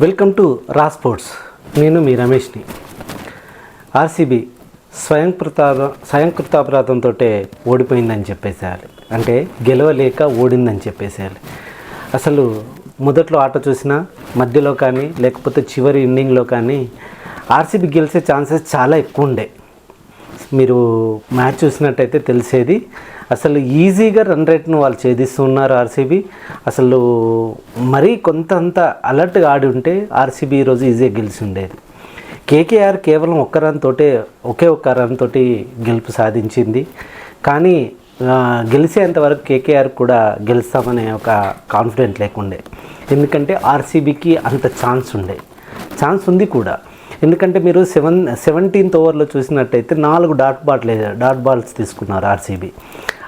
Welcome to రా sports. నేను మీ రమేష్ని. RCB స్వయంకృత స్వయంకృతాపరాధంతో ఓడిపోయిందని చెప్పేసేయాలి. అంటే గెలవలేక ఓడిందని చెప్పేసేయాలి. అసలు మొదట్లో ఆట చూసినా మధ్యలో కానీ లేకపోతే చివరి ఇన్నింగ్లో కానీ ఆర్సీబీ గెలిచే ఛాన్సెస్ చాలా ఎక్కువ ఉండే. మీరు మ్యాచ్ చూసినట్టయితే తెలిసేది అసలు ఈజీగా రన్ రేట్ను వాళ్ళు ఛేదిస్తున్నారు ఆర్సీబీ. అసలు మరీ కొంత అంత అలర్ట్గా ఆడి ఉంటే ఆర్సీబీ ఈరోజు ఈజీగా గెలిచి ఉండేది కేకేఆర్ కేవలం ఒక్క రన్ తోటే ఒకే ఒక్క రన్ తోటి గెలుపు సాధించింది. కానీ గెలిచేంతవరకు గెలిచేంత వరకు కేకేఆర్ కూడా గెలుస్తామనే ఒక కాన్ఫిడెంట్ లేకుండే. ఎందుకంటే ఆర్సీబీకి అంత ఛాన్స్ ఉండే. ఛాన్స్ ఉంది కూడా. ఎందుకంటే మీరు సెవెన్ సెవెంటీన్త్ ఓవర్లో చూసినట్టయితే నాలుగు డాట్ బాల్ డాట్ బాల్స్ తీసుకున్నారు ఆర్సీబీ.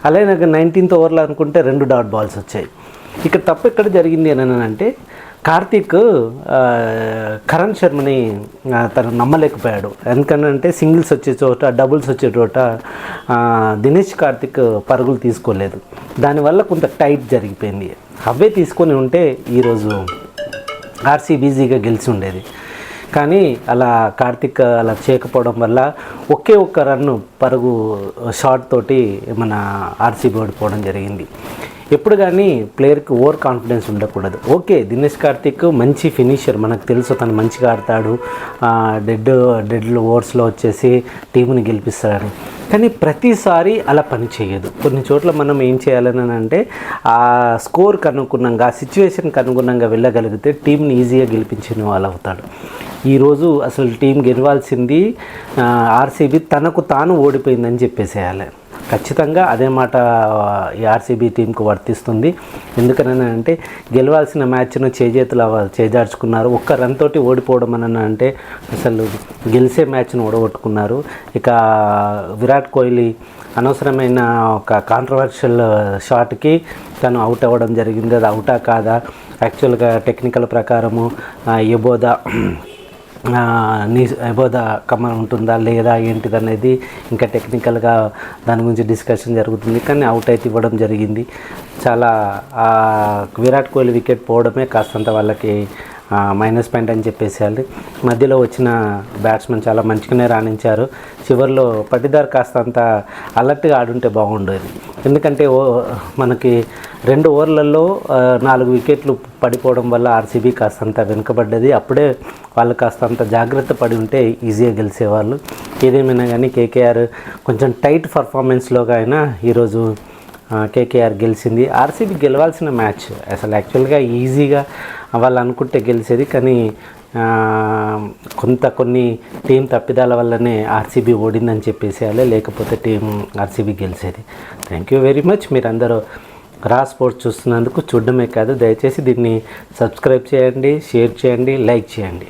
అలాగే నాకు నైన్టీన్త్ ఓవర్లో అనుకుంటే రెండు డాట్ బాల్స్ వచ్చాయి. ఇక్కడ తప్పు ఎక్కడ జరిగింది అని అంటే కార్తీక్ కరణ్ శర్మని తను నమ్మలేకపోయాడు. ఎందుకంటే సింగిల్స్ వచ్చే చోట డబుల్స్ వచ్చే చోట దినేష్ కార్తీక్ పరుగులు తీసుకోలేదు. దానివల్ల కొంత టైట్ జరిగిపోయింది. అవే తీసుకొని ఉంటే ఈరోజు ఆర్సీబీజీగా గెలిచి ఉండేది. కానీ అలా కార్తిక్ అలా చేయకపోవడం వల్ల ఒకే ఒక్క రన్ను పరుగు షాట్ తోటి మన ఆర్సీబీ ఓడిపోవడం జరిగింది. ఎప్పుడు కానీ ప్లేయర్కి ఓవర్ కాన్ఫిడెన్స్ ఉండకూడదు. ఓకే దినేష్ కార్తిక్ మంచి ఫినిషర్ మనకు తెలుసు తను మంచిగా ఆడతాడు. డెడ్ డెడ్ ఓవర్స్లో వచ్చేసి టీంని గెలిపిస్తాడని కానీ ప్రతిసారి అలా పని చేయదు. కొన్ని చోట్ల మనం ఏం చేయాలని అంటే ఆ స్కోర్కి అనుగుణంగా ఆ సిచ్యువేషన్కి అనుగుణంగా వెళ్ళగలిగితే టీంని ఈజీగా గెలిపించిన వాళ్ళు అవుతాడు ఈరోజు అసలు టీం గెలవాల్సింది ఆర్సీబీ తనకు తాను ఓడిపోయిందని చెప్పేసేయాలి. ఖచ్చితంగా అదే మాట ఈ ఆర్సీబీ టీంకు వర్తిస్తుంది. ఎందుకనంటే గెలవాల్సిన మ్యాచ్ను చేజేతులు చేజార్చుకున్నారు. ఒక్క రన్ తోటి ఓడిపోవడం అని అంటే అసలు గెలిచే మ్యాచ్ను ఓడగొట్టుకున్నారు. ఇక విరాట్ కోహ్లీ అనవసరమైన ఒక కాంట్రవర్షియల్ షాట్కి తను అవుట్ అవ్వడం జరిగింది. అది అవుటా కాదా? యాక్చువల్గా టెక్నికల్ ప్రకారము ఎబోదా నీ అబోధ కమర్ ఉంటుందా లేదా ఏంటిది అనేది ఇంకా టెక్నికల్గా దాని గురించి డిస్కషన్ జరుగుతుంది. కానీ అవుట్ అయితే ఇవ్వడం జరిగింది. చాలా విరాట్ కోహ్లీ వికెట్ పోవడమే కాస్తంత వాళ్ళకి మైనస్ పాయింట్ అని చెప్పేసేయాలి మధ్యలో వచ్చిన బ్యాట్స్మెన్ చాలా మంచిగానే రాణించారు. చివరిలో పట్టిదార్ కాస్తంత అలర్ట్గా ఆడుంటే బాగుండేది. ఎందుకంటే ఓ మనకి రెండు ఓవర్లలో నాలుగు వికెట్లు పడిపోవడం వల్ల ఆర్సీబీ కాస్తంత వెనుకబడ్డది. అప్పుడే వాళ్ళు కాస్తంత జాగ్రత్త పడి ఉంటే ఈజీగా గెలిచేవాళ్ళు. ఏదేమైనా కానీ కేకేఆర్ కొంచెం టైట్ పర్ఫార్మెన్స్లోగా అయినా ఈరోజు కేకేఆర్ గెలిచింది. ఆర్సీబీ గెలవాల్సిన మ్యాచ్ అసలు యాక్చువల్గా ఈజీగా వాళ్ళు అనుకుంటే గెలిచేది కానీ కొంత కొన్ని టీం తప్పిదాల వల్లనే ఆర్సీబీ ఓడిందని చెప్పేసేయాలి లేకపోతే టీం ఆర్సీబీ గెలిచేది. థ్యాంక్ యూ వెరీ మచ్ మీరందరూ రా స్పోర్ట్స్ చూస్తున్నందుకు చూడడమే కాదు దయచేసి దీన్ని సబ్స్క్రైబ్ చేయండి షేర్ చేయండి లైక్ చేయండి.